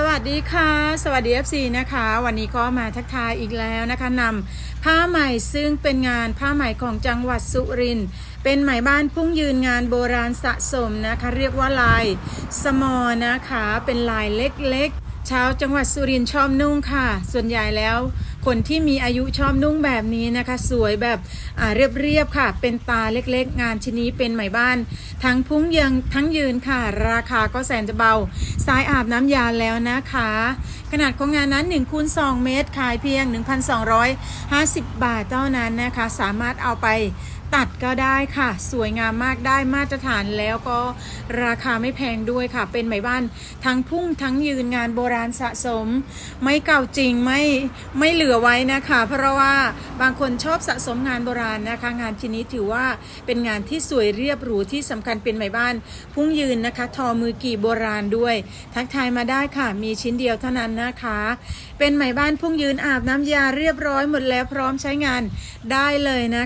สวัสดีค่ะ สวัสดี FC นะคะ วันนี้ก็มาทักทายอีกแล้วนะคะนำผ้าใหม่ซึ่งเป็นงานผ้าไหมของจังหวัดสุรินทร์เป็นไหมบ้านพุ่งยืนงานโบราณสะสมนะคะ เรียกว่าลายสมอนะคะ เป็นลายเล็กๆชาวจังหวัดสุรินทร์ชอบนุ่งค่ะ ส่วนใหญ่แล้ว คนที่มีอายุชอบนุ่งแบบนี้นะคะ สวยแบบเรียบๆค่ะ เป็นตาเล็กๆ งานชิ้นนี้เป็นไหมบ้าน ทั้งพุ่งยังทั้งยืนค่ะ ราคาก็แสนจะเบาสายอาบน้ำยาแล้วนะคะ ขนาดของงานนั้น1คูณ2เมตรขายเพียง 1,250 บาทเท่านั้นนะคะ สามารถเอาไป ตัดก็ได้ค่ะ สวยงามมากได้มาตรฐานแล้วก็ราคาไม่แพงด้วยค่ะ เป็นไหมบ้านทั้งพุ่งทั้งยืนงานโบราณสะสม ไม่เก่าจริงไม่ไม่เหลือไว้นะคะ เพราะว่าบางคนชอบสะสมงานโบราณนะคะ งานชิ้นนี้ถือว่าเป็นงานที่สวยเรียบหรูที่สำคัญเป็นไหมบ้าน พุ่งยืนนะคะ ทอมือกี่โบราณด้วย ทักทายมาได้ค่ะ มีชิ้นเดียวเท่านั้นนะคะ เป็นไหมบ้านพุ่งยืนอาบน้ำยาเรียบร้อยหมดแล้วพร้อมใช้งานได้เลยนะ